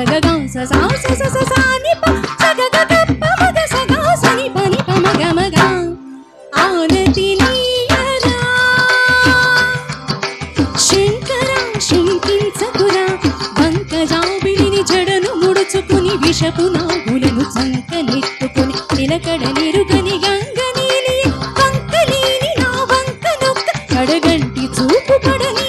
సగగం ససా సస ససా సగగ గప్ప మగ సగా సని ప ని ప మగ మగ ఆనతిలీయరా శంకర శంకించకురా వంకజాబిడిని జడను ముడుచుకుని విషపు నాగులను చంక నెట్టుకుని నిలకడ నిరుగని గంగనీని వంకలీని నా వంక నొక్క కడగంటి చూపు పడని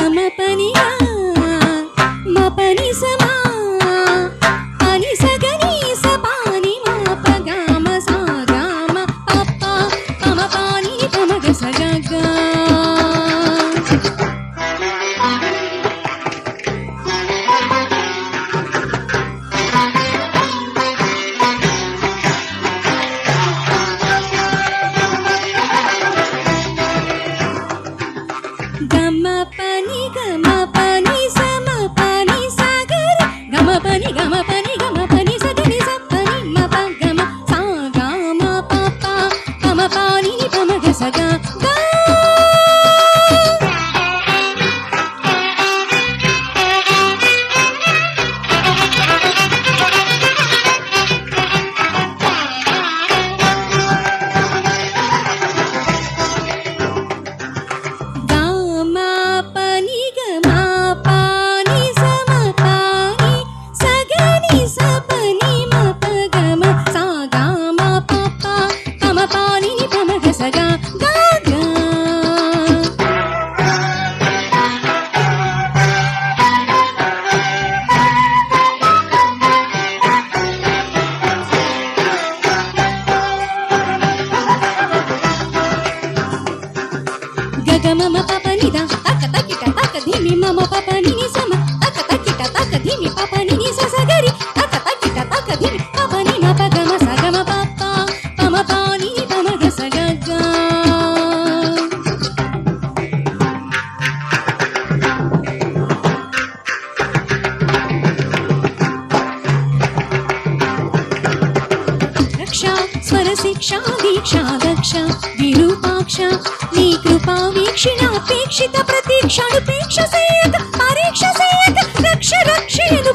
తమ పనిగా Come on, yes, I got. शिक्षा दीक्षा दक्ष विरूपाक्ष नी कृपा वीक्षिणापेक्षित प्रतीक्षानुपेक्ष सेयत परीक्ष सेयत रक्ष रक्षेण